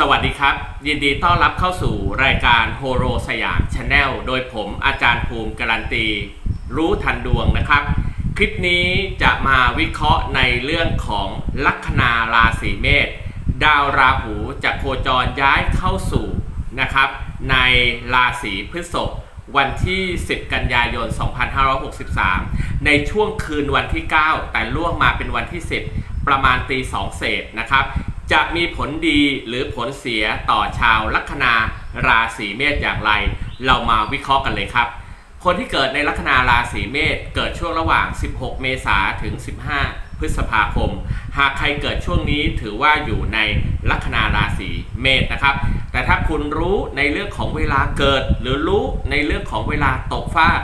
สวัสดีครับ ยินดีต้อนรับเข้าสู่รายการโฮโรสยามชาแนลโดยผมอาจารย์ภูมิการันตี รู้ทันดวงนะครับ คลิปนี้จะมาวิเคราะห์ในเรื่องของลัคนาราศีเมษดาวราหูจะโคจรย้ายเข้าสู่นะครับในราศีพฤษภวันที่ 10 กันยายน 2563 ในช่วงคืนวันที่ 9 แต่ล่วงมาเป็นวันที่ 10 ประมาณตี2เศษนะครับ จะมีผลดีหรือผลเสียต่อชาวลัคนาราศีเมษอย่างไร เรามาวิเคราะห์กันเลยครับ คนที่เกิดในลัคนาราศีเมษเกิดช่วงระหว่าง 16 เมษาถึง 15 พฤษภาคม หากใครเกิดช่วงนี้ถือว่าอยู่ในลัคนาราศีเมษนะครับ แต่ถ้าคุณรู้ในเรื่องของเวลาเกิด หรือรู้ในเรื่องของเวลาตกฟาก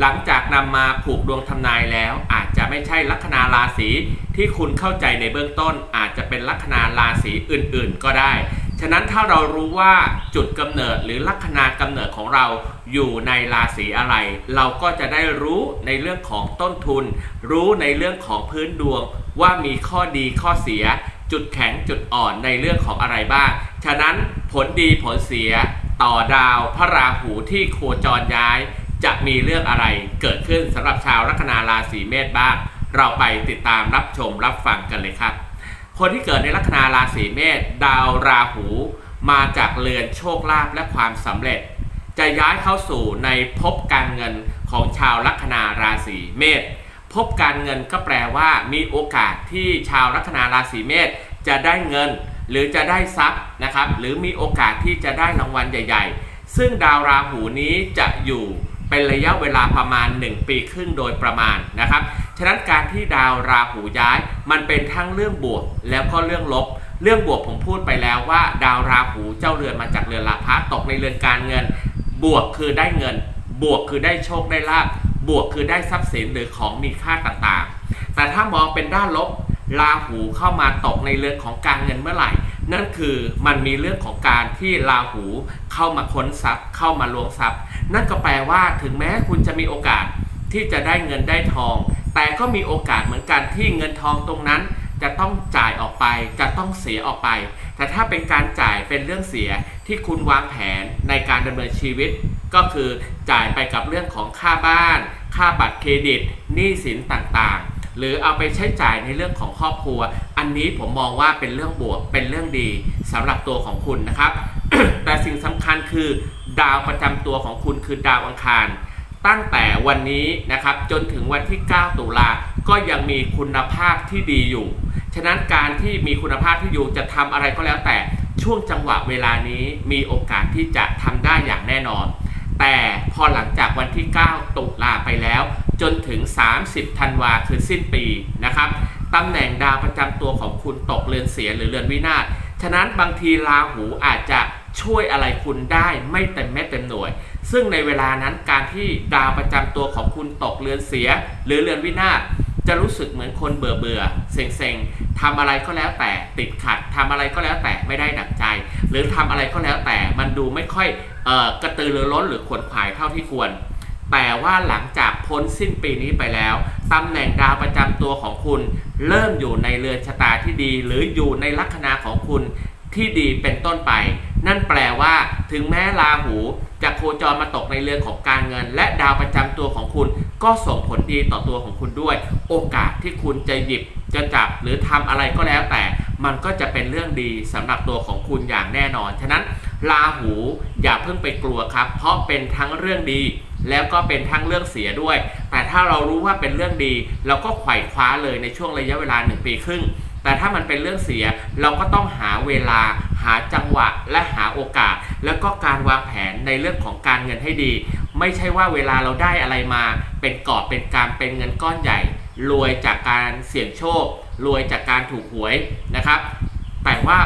หลังจากนำมาผูกดวงทำนายแล้ว อาจจะไม่ใช่ลัคนาราศีที่คุณเข้าใจในเบื้องต้น อาจจะเป็นลัคนาราศีอื่นๆ ก็ได้ ฉะนั้นถ้าเรารู้ว่าจุดกำเนิดหรือลัคนากำเนิดของเราอยู่ในราศีอะไร เราก็จะได้รู้ในเรื่องของต้นทุน รู้ในเรื่องของพื้นดวงว่ามีข้อดีข้อเสีย จุดแข็งจุดอ่อนในเรื่องของอะไรบ้าง ฉะนั้นผลดีผลเสียต่อดาวพระราหูที่โคจรย้าย จะมีเรื่องอะไรเกิดขึ้นสำหรับชาวลัคนาราศีเมษบ้าง เราไปติดตามรับชมรับฟังกันเลยครับ คนที่เกิดในลัคนาราศีเมษดาวราหู มาจากเรือนโชคลาภและความสำเร็จ จะย้ายเข้าสู่ในภพการเงินของชาวลัคนาราศีเมษภพการเงินก็แปลว่า มีโอกาสที่ชาวลัคนาราศีเมษจะได้เงิน หรือจะได้ทรัพย์นะครับ หรือมีโอกาสที่จะได้รางวัลใหญ่ ๆ ซึ่งดาวราหูนี้จะอยู่ เป็นระยะเวลาประมาณ 1 ปีครึ่งโดยประมาณนะครับ ฉะนั้นการที่ดาวราหูย้ายมันเป็นทั้งเรื่องบวกแล้วก็เรื่องลบ เรื่องบวกผมพูดไปแล้วว่า ดาวราหูเจ้าเรือนมาจากเรือนราพะตกในเรือนการเงิน บวกคือได้เงิน บวกคือได้โชคได้ลาบบวกคือได้ทรัพย์สินหรือของมีค่าต่างๆ แต่ถ้ามองเป็นด้านลบราหูเข้ามาตกในเรือนของการเงินเมื่อไหร่ นั่นคือมันมีเรื่องของการที่ราหูเข้ามาค้นทรัพย์ เข้ามาลวงทรัพย์ นั่นก็แปลว่าถึงแม้คุณจะมีโอกาสที่จะได้เงินได้ทอง แต่ก็มีโอกาสเหมือนกันที่เงินทองตรงนั้น จะต้องจ่ายออกไป จะต้องเสียออกไป แต่ถ้าเป็นการจ่ายเป็นเรื่องเสียที่คุณวางแผนในการดำเนินชีวิต ก็คือจ่ายไปกับเรื่องของค่าบ้าน ค่าบัตรเครดิตหนี้สินต่างๆ หรือเอาไปใช้จ่ายในเรื่องของครอบครัว อันนี้ผมมองว่าเป็นเรื่องบวกเป็นเรื่องดีสำหรับตัวของคุณนะครับ แต่สิ่งสำคัญคือดาวประจำตัวของคุณคือดาวอังคาร ตั้งแต่วันนี้นะครับจนถึงวันที่ 9 ตุลาก็ยังมีคุณภาพที่ดีอยู่ ฉะนั้นการที่มีคุณภาพที่อยู่จะทำอะไรก็แล้วแต่ช่วงจังหวะเวลานี้มีโอกาสที่จะทำได้อย่างแน่นอน แต่พอหลังจากวันที่ 9 ตุลาไปแล้ว จนถึง 30 ธันวาคือสิ้นปีนะครับตำแหน่งดาวประจำตัวของคุณตกเรือนเสียหรือเรือนวินาศ ฉะนั้นบางทีราหูอาจจะช่วยอะไรคุณได้ไม่เต็มเม็ดเต็มหน่วย ซึ่งในเวลานั้นการที่ดาวประจำตัวของคุณตกเรือนเสีย หรือเรือนวินาศจะรู้สึกเหมือนคนเบื่อเบื่อเซ็งเซ็งทำอะไรก็แล้วแต่ติดขัดทำอะไรก็แล้วแต่ไม่ได้ดั่งใจ หรือทำอะไรก็แล้วแต่มันดูไม่ค่อยออกระตือรือร้นหรือขวนขวายเท่าที่ควร แต่ว่าหลังจากพ้นสิ้นปีนี้ไปแล้วตำแหน่งดาวประจำตัวของคุณ เริ่มอยู่ในเรือนชะตาที่ดี หรืออยู่ในลัคนาของคุณที่ดีเป็นต้นไป นั่นแปลว่า ถึงแม้ราหูจะโคจรมาตกในเรือนของการเงิน และดาวประจำตัวของคุณ ก็ส่งผลดีต่อตัวของคุณด้วย โอกาสที่คุณจะหยิบจะจับหรือทำอะไรก็แล้วแต่ มันก็จะเป็นเรื่องดีสำหรับตัวของคุณอย่างแน่นอน ฉะนั้น ราหูอย่าเพิ่งไปกลัวครับ เพราะเป็นทั้งเรื่องดี แล้วก็เป็นทั้งเรื่องเสียด้วย แต่ถ้าเรารู้ว่าเป็นเรื่องดี เราก็ไขว่คว้าเลยในช่วงระยะเวลา1ปีครึ่งแต่ถ้ามันเป็นเรื่องเสียเราก็ต้องหาเวลา หาจังหวะและหาโอกาส แล้วก็การวางแผนในเรื่องของการเงินให้ดี ไม่ใช่ว่าเวลาเราได้อะไรมา เป็นกอบเป็นการเป็นเงินก้อนใหญ่รวยจากการเสี่ยงโชครวยจากการถูกหวยนะครับ แต่ว่า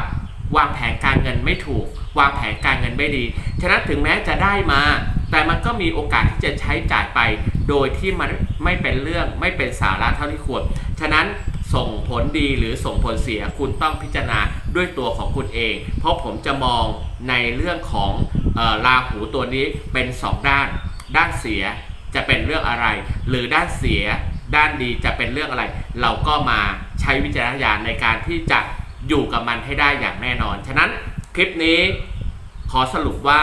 วางแผนการเงินไม่ถูก วางแผนการเงินไม่ดี ฉะนั้นถึงแม้จะได้มา แต่มันก็มีโอกาสที่จะใช้จ่ายไป โดยที่มันไม่เป็นเรื่องไม่เป็นสาระเท่าที่ควร ฉะนั้นส่งผลดีหรือส่งผลเสียคุณต้องพิจารณาด้วยตัวของคุณเอง เพราะผมจะมองในเรื่องของออราหูตัวนี้เป็น 2 ด้าน ด้านเสียจะเป็นเรื่องอะไร หรือด้านเสียด้านดีจะเป็นเรื่องอะไร เราก็มาใช้วิจารณญาณในการที่จะ อยู่กับมันให้ได้อย่างแน่นอน ฉะนั้นคลิปนี้ขอสรุปว่า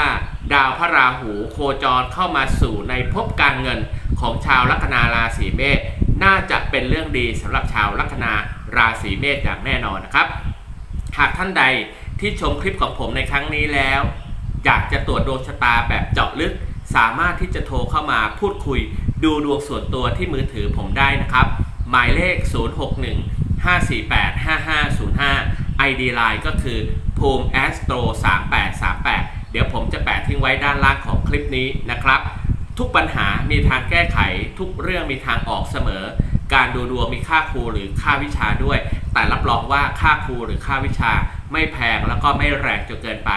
ดาวพระราหูโคจรเข้ามาสู่ในภพการเงินของชาวลัคนาราศีเมษน่าจะเป็นเรื่องดีสำหรับชาวลัคนาราศีเมษอย่างแน่นอนนะครับ หากท่านใดที่ชมคลิปของผมในครั้งนี้แล้ว อยากจะตรวจดวงชะตาแบบเจาะลึก สามารถที่จะโทรเข้ามาพูดคุย ดูดวงส่วนตัวที่มือถือผมได้นะครับ หมายเลข 061 548 5505 ID Line ก็คือภูมิ Astro 3838 เดี๋ยวผมจะแปะทิ้งไว้ด้านล่างของคลิปนี้นะครับ ทุกปัญหามีทางแก้ไข ทุกเรื่องมีทางออกเสมอ การดูดวงมีค่าครูหรือค่าวิชาด้วย แต่รับรองว่าค่าครูหรือค่าวิชา ไม่แพงแล้วก็ไม่แรงจนเกินไป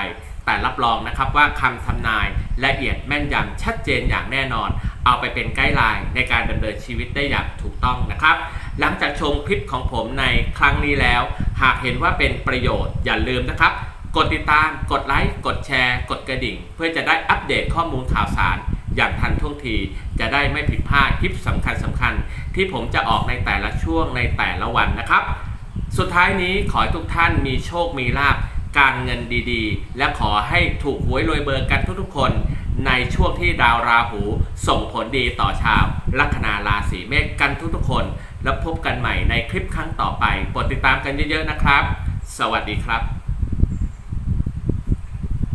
แต่รับรองนะครับว่าคำทำนายละเอียดแม่นยำชัดเจนอย่างแน่นอน เอาไปเป็นไกด์ไลน์ในการดำเนินชีวิตได้อย่างถูกต้องนะครับ หลังจากชมคลิปของผมในครั้งนี้แล้ว หากเห็นว่าเป็นประโยชน์อย่าลืมนะครับ กดติดตาม กดไลค์ กดแชร์ กดกระดิ่ง เพื่อจะได้อัปเดตข้อมูลข่าวสาร อย่างทันท่วงที จะได้ไม่ผิดพลาดคลิปสำคัญสำคัญๆที่ผมจะออกในแต่ละช่วงในแต่ละวันนะครับ สุดท้ายนี้ขอให้ทุกท่านมีโชคมีลาบการเงินดีๆ และขอให้ถูกหวยรวยเบอร์กันทุกๆคน ในช่วงที่ดาวราหูส่งผลดีต่อชาวลัคนาราศีเมษกันทุกๆคน แล้วพบกันใหม่ในคลิปครั้งต่อไปโปรดติดตามกันเยอะๆนะครับ สวัสดีครับ